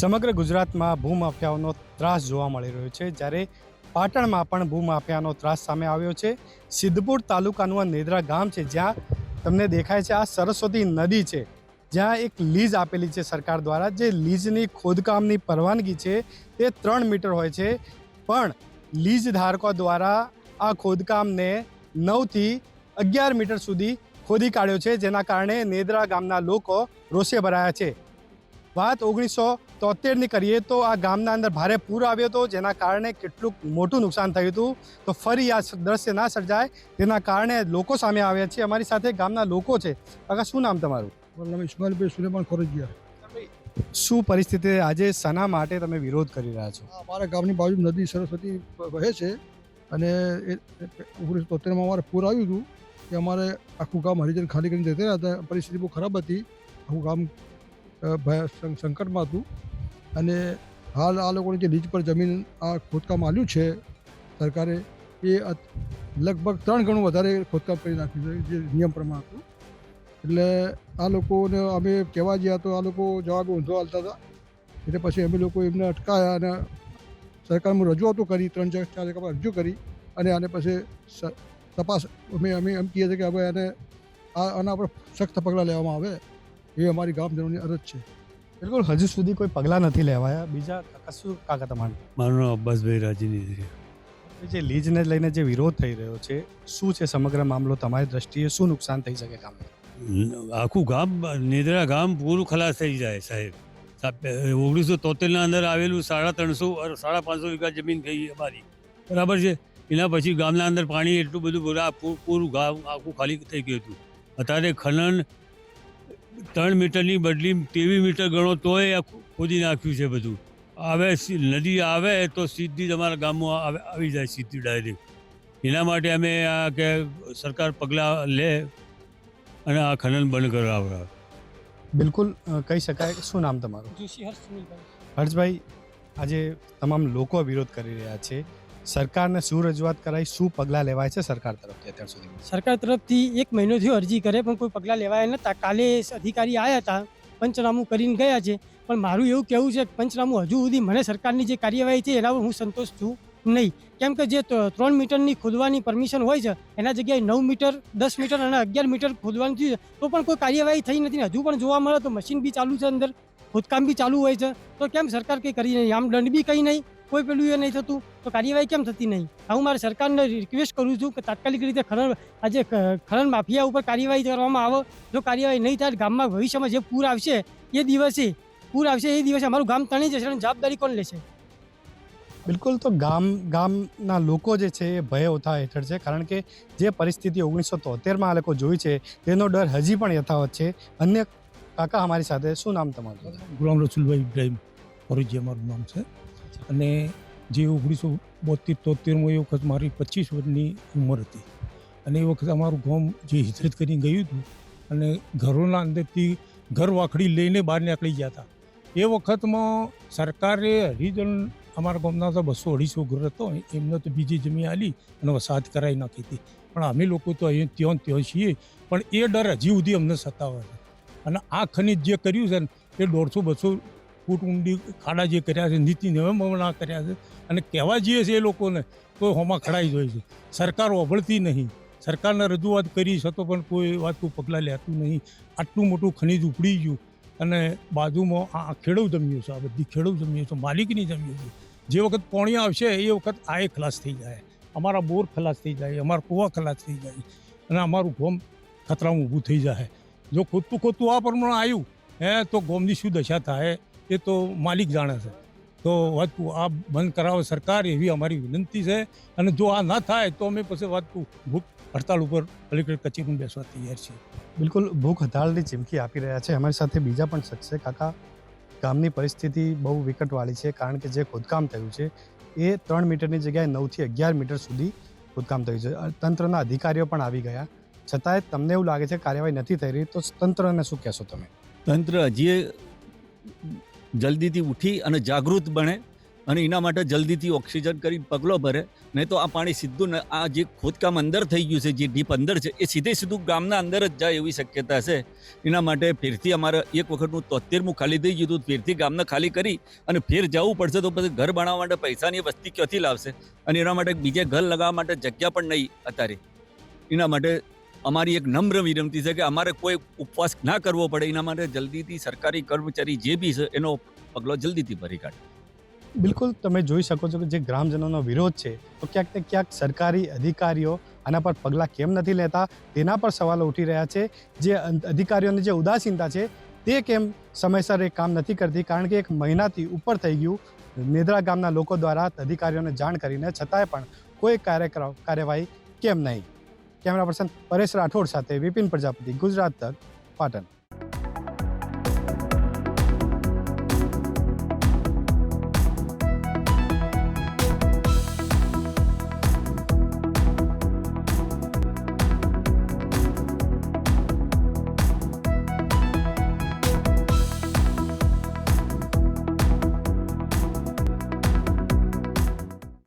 સમગ્ર ગુજરાતમાં ભૂમાફિયાઓનો ત્રાસ જોવા મળી રહ્યો છે. જ્યારે પાટણમાં પણ ભૂમાફિયાનો ત્રાસ સામે આવ્યો છે. સિદ્ધપુર તાલુકાનું આ નેદરા ગામ છે, જ્યાં તમને દેખાય છે આ સરસ્વતી નદી છે. જ્યાં એક લીઝ આપેલી છે સરકાર દ્વારા. જે લીઝની ખોદકામની પરવાનગી છે તે ત્રણ મીટર હોય છે. પણ લીઝ ધારકો દ્વારા આ ખોદકામને નવથી અગિયાર મીટર સુધી ખોદી કાઢ્યો છે, જેના કારણે નેદરા ગામના લોકો રોષે ભરાયા છે. વાત ઓગણીસો તોતેરની કરીએ તો આ ગામના અંદર ભારે પૂર આવ્યો હતો જેના કારણે કેટલું મોટું નુકસાન થયું હતું. તો ફરી આ દ્રશ્ય ના સર્જાય તેના કારણે લોકો સામે આવ્યા છે અમારી સાથે ગામના લોકો છે. કાકા શું નામ તમારું? મારું નામ ઇસ્માઇલભાઈ સુલેમાન ખોરજિયા. શું પરિસ્થિતિ આજે સના માટે તમે વિરોધ કરી રહ્યા છો? અમારા ગામની બાજુ નદી સરસ્વતી વહે છે અને ઓગણીસો તોતેરમાં અમારે પૂર આવ્યું હતું. કે અમારે આખું ગામ હરિજન ખાલી કરીને જતા હતા. પરિસ્થિતિ બહુ ખરાબ હતી. આખું ગામ સંકટમાં હતું. અને હાલ આ લોકોની જે લીજ પર જમીન આ ખોદકામ આવ્યું છે, સરકારે એ લગભગ ત્રણ ગણું વધારે ખોદકામ કરી નાખ્યું છે, જે નિયમ પ્રમાણે હતું. એટલે આ લોકોને અમે કહેવા ગયા તો આ લોકો જવાબ ઊંધો હાલતા હતા. એટલે પછી અમે લોકો એમને અટકાયા અને સરકારમાં રજૂઆતો કરી, ત્રણ ચાર ચાર જગ્યા રજૂ કરી અને આને પછી તપાસ અમે અમે એમ કહીએ છીએ કે હવે આને આના પર સખ્ત પગલાં લેવામાં આવે. એ અમારી ગામજનોની અરજ છે. બિલકુલ હજુ સુધી કોઈ પગલાં નથી લેવાયા. બીજા કાકા શું કાકા તમારું? મારું નામ અબ્બાસભાઈ રાજીની જે લીઝને લઈને જે વિરોધ થઈ રહ્યો છે શું છે સમગ્ર મામલો? તમારી દ્રષ્ટિએ શું નુકસાન થઈ શકે ગામ આખું ગામ નિદ્રા ગામ પૂરું ખલાસ થઈ જાય સાહેબ. ઓગણીસો તોતેરના અંદર આવેલું સાડા ત્રણસો સાડા પાંચસો વીઘા જમીન થઈ અમારી. બરાબર છે? એના પછી ગામના અંદર પાણી એટલું બધું પૂરા પૂરું ગામ આખું ખાલી થઈ ગયું હતું. અત્યારે ખનન ત્રણ મીટરની બદલી ત્રેવીસ મીટર ગણો તોય ખોદી નાખ્યું છે બધું. આવે સી- નદી આવે તો સીધી જ અમારા ગામમાં આવે- આવી જાય સીધી ડાયરેક્ટ. એના માટે અમે આ કે સરકાર પગલાં લે અને આ ખનન બંધ કરાવડાવે બિલકુલ કહી શકાય. કે શું નામ તમારું? હર્ષ હર્ષભાઈ આજે તમામ લોકો વિરોધ કરી રહ્યા છે. સરકારને શું રજૂઆત કરાઈ, શું પગલાં લેવાય છે સરકાર તરફથી અત્યાર સુધી? સરકાર તરફથી એક મહિનો થયો અરજી કરે, પણ કોઈ પગલાં લેવાયા નહોતા. કાલે અધિકારી આવ્યા હતા, પંચનામું કરીને ગયા છે. પણ મારું એવું કહેવું છે કે પંચનામું હજુ સુધી મને સરકારની જે કાર્યવાહી છે, એના પર હું સંતોષ છું નહીં. કેમ કે જે ત્રણ મીટરની ખોદવાની પરમિશન હોય છે, એના જગ્યાએ નવ મીટર, દસ મીટર અને અગિયાર મીટર ખોદવાનું થયું છે, તો પણ કોઈ કાર્યવાહી થઈ નથી હજુ પણ જોવા મળે તો મશીન બી ચાલુ છે અંદર, ખોદકામ બી ચાલુ હોય છે. તો કેમ સરકાર કંઈ કરી નહીં? આમ દંડ બી કંઈ નહીં? કોઈ પેલું એ નહીં થતું તો કાર્યવાહી કેમ થતી નહીં? હું મારે સરકારને રિક્વેસ્ટ કરું છું કે તાત્કાલિક રીતે ખરણ આજે ખરણ માફિયા ઉપર કાર્યવાહી કરવામાં આવે. જો કાર્યવાહી નહીં થાય ગામમાં ભવિષ્યમાં જે પૂર આવશે એ દિવસે પૂર આવશે એ દિવસે અમારું ગામ તણી જશે અને જવાબદારી કોણ લેશે? બિલકુલ તો ગામ ગામના લોકો જે છે એ ભય ઓથા હેઠળ છે કારણ કે જે પરિસ્થિતિ ઓગણીસો તોતેરમાં આ લોકો જોઈ છે તેનો ડર હજી પણ યથાવત છે. અન્ય કાકા અમારી સાથે શું નામ તમારું? ગુલામ રસુલભાઈ ઇબ્રાહીમ ફરુજી અમારું નામ છે. અને જે ઓગણીસો બોતેર તોતેરમાં એ વખત મારી પચીસ વર્ષની ઉંમર હતી. અને એ વખત અમારું ગામ જે હિજરત કરીને ગયું હતું અને ઘરોના અંદરથી ઘર વાખડી લઈને બહાર નીકળી ગયા હતા. એ વખતમાં સરકારે હરિજન અમારા ગામના તો બસો અઢીસો ઘર હતો, એમને તો બીજી જમીન આલી અને વસાહત કરાવી નાખી હતી. પણ અમે લોકો તો અહીં ત્યાં ત્યાં છીએ, પણ એ ડર હજી સુધી અમને સતાવે છે. અને આ ખનિજ જે કર્યું છે ને, એ દોઢસો બસો ફૂટ ઊંડી ખાડા જે કર્યા છે, નીતિ નિયમોના કર્યા છે અને કહેવા જઈએ છે એ લોકોને તો હોમાં ખડાઈ જાય છે. સરકાર ઓભળતી નહીં. સરકારને રજૂઆત કરી છતાં પણ કોઈ વાતનું પગલાં લેતું નહીં. આટલું મોટું ખનિજ ઉપડી ગયું અને બાજુમાં આ ખેડૂ જમીઓ છે, આ બધી ખેડૂ જમીઓ છે, માલિકની જમીઓ છે. જે વખત પાણી આવશે, એ વખત આએ ખલાસ થઈ જાય. અમારા બોર ખલાસ થઈ જાય, અમારા કૂવા ખલાસ થઈ જાય અને અમારું ગોમ ખતરામાં ઊભું થઈ જાય. જો ખોટું ખોટું આ પ્રમાણે આવ્યું, હે, તો ગોમની શું દશા થાય? એ તો માલિક જાણે છે. તો વાતકું આ બંધ કરાવે સરકાર એવી અમારી વિનંતી છે. અને જો આ ના થાય તો અમે પછી વાતકું ભૂખ હડતાળ ઉપર કલેક્ટર કચેરીમાં બેસવા તૈયાર છીએ. બિલકુલ ભૂખ હતાળની ચીમકી આપી રહ્યા છે. અમારી સાથે બીજા પણ શખ્સ છે કાકા ગામની પરિસ્થિતિ બહુ વિકટવાળી છે કારણ કે જે ખોદકામ થયું છે એ ત્રણ મીટરની જગ્યાએ નવથી અગિયાર મીટર સુધી ખોદકામ થયું છે. તંત્રના અધિકારીઓ પણ આવી ગયા. છતાંય તમને એવું લાગે છે કાર્યવાહી નથી થઈ રહી તો તંત્રને શું કહેશો તમે? તંત્ર હજી જલ્દીથી ઉઠી અને જાગૃત બને અને એના માટે જલ્દીથી ઓક્સિજન કરી પગલો ભરે. નહીં તો આ પાણી સીધું આ જે ખોદકામ અંદર થઈ ગયું છે, જે ડીપ અંદર છે, એ સીધે સીધું ગામના અંદર જ જાય એવી શક્યતા છે. એના માટે ફેરથી અમારે એક વખતનું તોતેરમું ખાલી થઈ ગયું હતું, ફેરથી ગામને ખાલી કરી અને ફેર જવું પડશે તો પછી ઘર બનાવવા માટે પૈસાની વસ્તી ક્યાંથી લાવશે? અને એના માટે બીજે ઘર લગાવવા માટે જગ્યા પણ નહીં અત્યારે. એના માટે અમારી એક નમ્ર વિનંતી છે કે અમારે કોઈ ઉપવાસ ના કરવો પડે એના માટે જલ્દીથી સરકારી કર્મચારી જે બી છે એનો પગલો જલ્દીથી ભરી કાઢે. બિલકુલ, તમે જોઈ શકો છો કે જે ગ્રામજનોનો વિરોધ છે, તો ક્યાંક ને ક્યાંક સરકારી અધિકારીઓ આના પર પગલાં કેમ નથી લેતા? તેના પર સવાલો ઉઠી રહ્યા છે. જે અધિકારીઓની જે ઉદાસીનતા છે, તે કેમ સમયસર એ કામ નથી કરતી? કારણ કે એક મહિનાથી ઉપર થઈ ગયું. નેદરા ગામના લોકો દ્વારા અધિકારીઓને જાણ કરીને છતાંય પણ કોઈ કાર્યવાહી કેમ નહીં? કેમેરા પર્સન પરેશ રાઠોડ સાથે વિપિન પ્રજાપતિ ગુજરાત તક પાટણ.